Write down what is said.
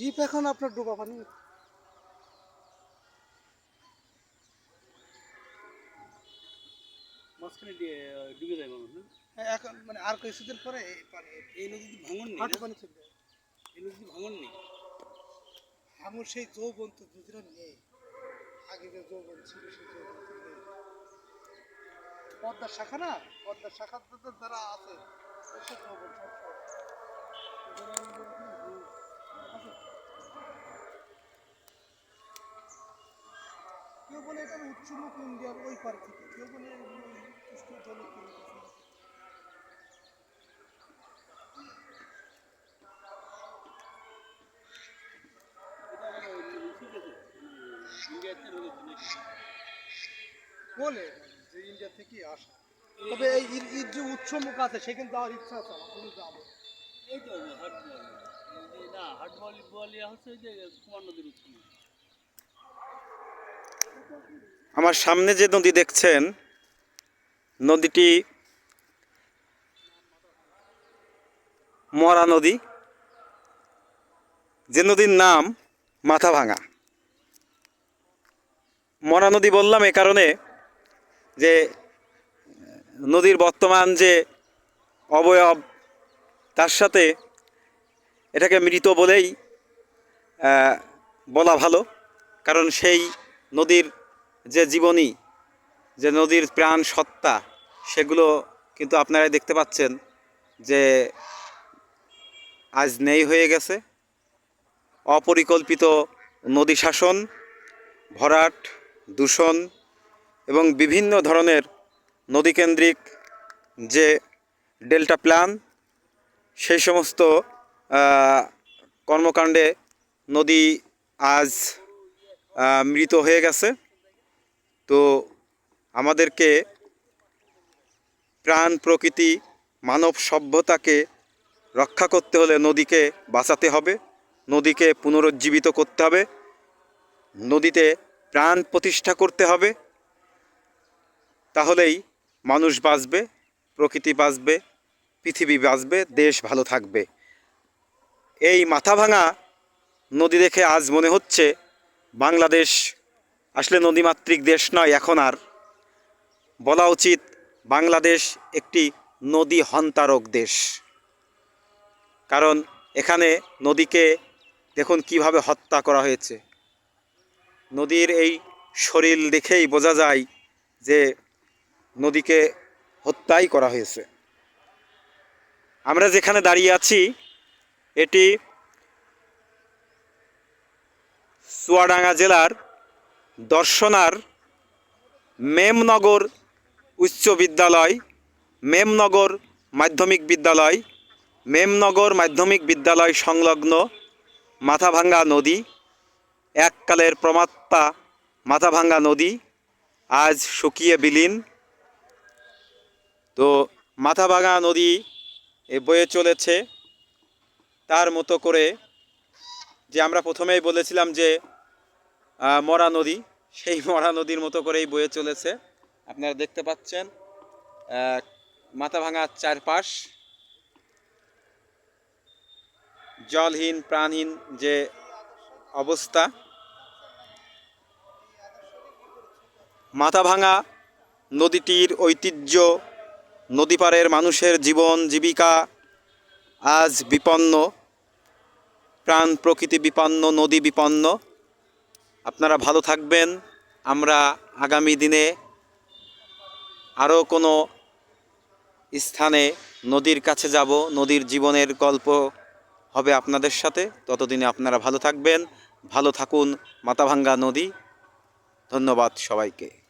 Deep এখন আপনার ডোবা পানি। মাঝখানে ডুবে যায় হ্যাঁ, এখন মানে আর কিছুদিন পরে এই এই নদীতে ভাঙন নেই পানি চলে এই নদীতে ভাঙন নেই? আমার সেই যৌবন তো নেই। আগে যে যৌবন ছিল সেই যৌবন পদ্মার শাখা না? পদ্মার শাখা যারা আছে যৌবন সব সব। এগুলো আমি বলি কি, হুম, আছে। কেউ বলে এটা উচ্চমুখ ইন্ডিয়ার ওই পার থেকে। কেউ বলে বলে যে ইন্ডিয়া থেকে আসা। তবে এই ঈদ- যে উৎস মুখ আছে সেখানে যাওয়ার ইচ্ছা আছে আমার যাব এই তো, হাট বল। না, হাট বল বল হচ্ছে যে কুমার নদীর উত্তর আমার সামনে যে নদী দেখছেন, নদীটি মরা নদী। যে নদীর নাম মাথাভাঙা। মরা নদী বললাম এ কারণে যে নদীর বর্তমান যে অবয়ব, তার সাথে এটাকে মৃত বলেই বলা ভালো। কারণ সেই নদীর যে জীবনী, যে নদীর প্রাণ সত্তা, সেগুলো কিন্তু আপনারা দেখতে পাচ্ছেন যে আজ নেই হয়ে গেছে। অপরিকল্পিত নদী শাসন, ভরাট, দূষণ এবং বিভিন্ন ধরনের নদীকেন্দ্রিক যে ডেল্টা প্ল্যান, সেই সমস্ত কর্মকাণ্ডে নদী আজ মৃত হয়ে গেছে। তো আমাদেরকে প্রাণ, প্রকৃতি, মানব সভ্যতাকে রক্ষা করতে হলে নদীকে বাঁচাতে হবে, নদীকে পুনরুজ্জীবিত করতে হবে, নদীতে প্রাণ প্রতিষ্ঠা করতে হবে, তাহলেই মানুষ বাঁচবে, প্রকৃতি বাঁচবে, পৃথিবী বাঁচবে, দেশ ভালো থাকবে। এই মাথাভাঙা নদী দেখে আজ মনে হচ্ছে বাংলাদেশ আসলে নদীমাতৃক দেশ নয়, এখন আর। বলা উচিত বাংলাদেশ একটি নদী হন্তারক দেশ। কারণ এখানে নদীকে দেখুন কীভাবে হত্যা করা হয়েছে। নদীর এই শরীর দেখেই বোঝা যায় যে নদীকে হত্যাই করা হয়েছে। আমরা যেখানে দাঁড়িয়ে আছি, এটি চুয়াডাঙ্গা জেলার দর্শনার মেমনগর উচ্চ বিদ্যালয়, মেমনগর মাধ্যমিক বিদ্যালয়, মেমনগর মাধ্যমিক বিদ্যালয় সংলগ্ন মাথাভাঙ্গা নদী, এককালের প্রমাত্তা মাথাভাঙ্গা নদী, আজ শুকিয়ে বিলীন। তো মাথাভাঙ্গা নদী এ বয়ে চলেছে। তার মতো করে যে আমরা প্রথমেই বলেছিলাম যে মরা নদী। সেই মরা নদীর মতো করেই বয়ে চলেছে। আপনারা দেখতে পাচ্ছেন মাথা মাথাভাঙার চারপাশ। জলহীন, প্রাণহীন যে অবস্থা। মাথা ভাঙা নদীটির ঐতিহ্য, নদীপাড়ের মানুষের জীবন, জীবিকা আজ বিপন্ন। প্রাণ প্রকৃতি বিপন্ন, নদী বিপন্ন। আপনারা ভালো থাকবেন। আমরা আগামী দিনে আরও কোনো স্থানে নদীর কাছে যাব। নদীর জীবনের গল্প হবে আপনাদের সাথে। ততদিনে আপনারা ভালো থাকবেন। ভালো থাকুন মাতাভাঙ্গা নদী। ধন্যবাদ সবাইকে।